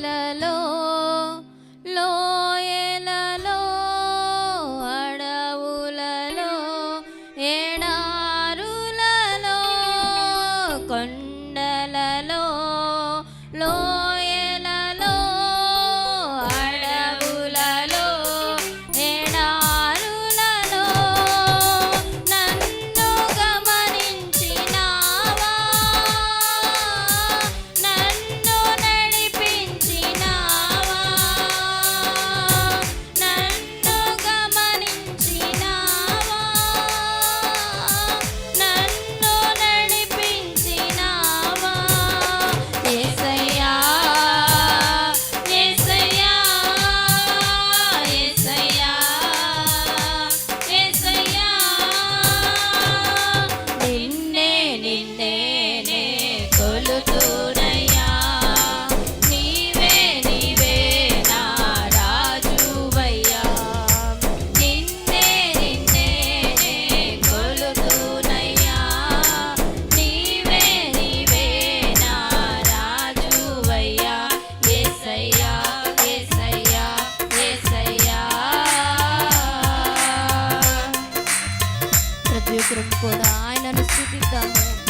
la lo యేసుకు కూడా ఆయనను స్థుతిద్దాము.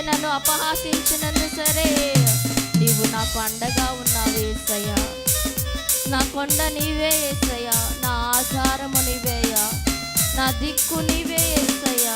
నన్ను అపహాసించినందు సరే. నీవు నా కొండగా ఉన్నావు ఏసయ్య. నా కొండ నీవే ఏసయ్య. నా ఆధారము నీవేయ నా దిక్కు నీవే ఏసయ్యా.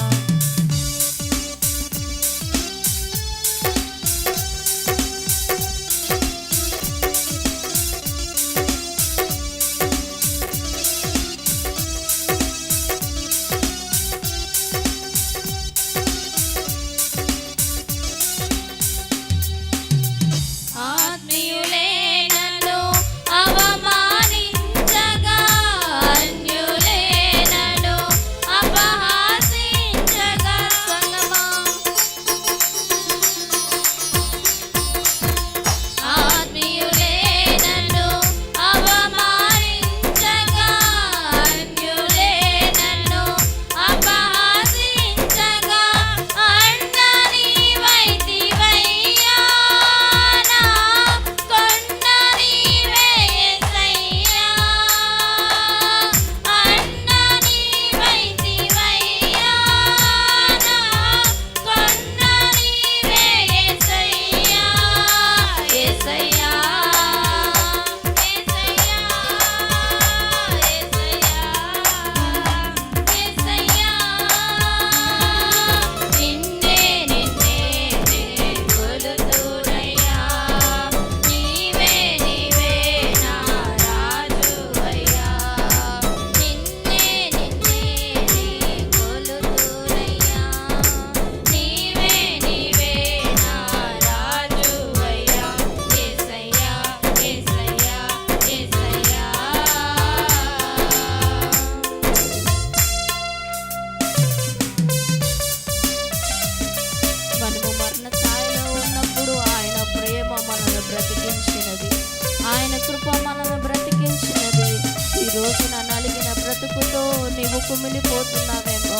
నువ్వు కుమిలిపోతున్నావేమో.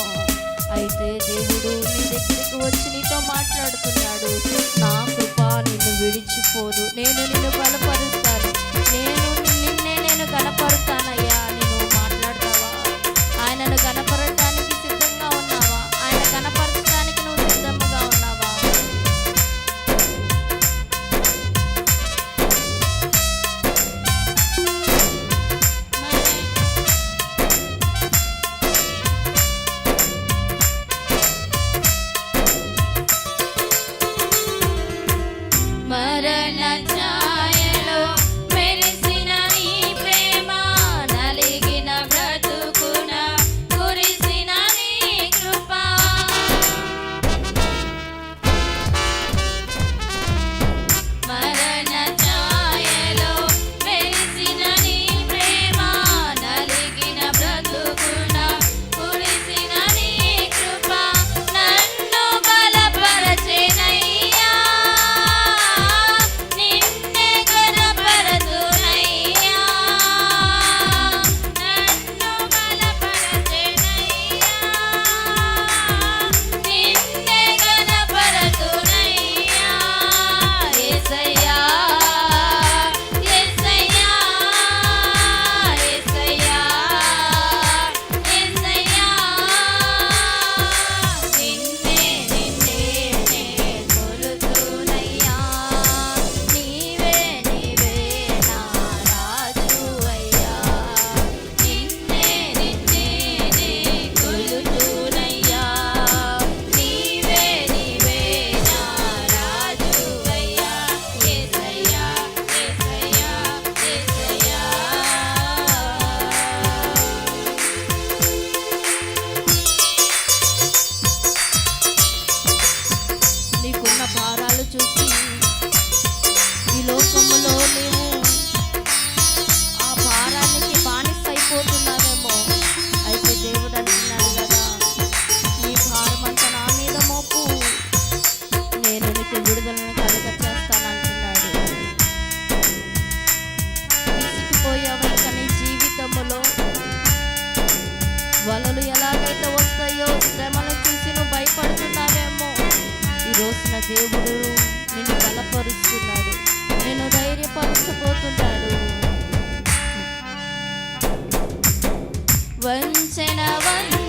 అయితే దేవుడు నీ దగ్గరికి వచ్చి నీతో మాట్లాడుతున్నాడు. నా కృప నిన్ను విడిచిపోదు. నేను నిన్ను బలపరుస్తాను. నేను దేవుడు నిన్ను బలపరుస్తున్నాడు. నేను ధైర్యపరచబోతున్నాడు. వంచన వంచ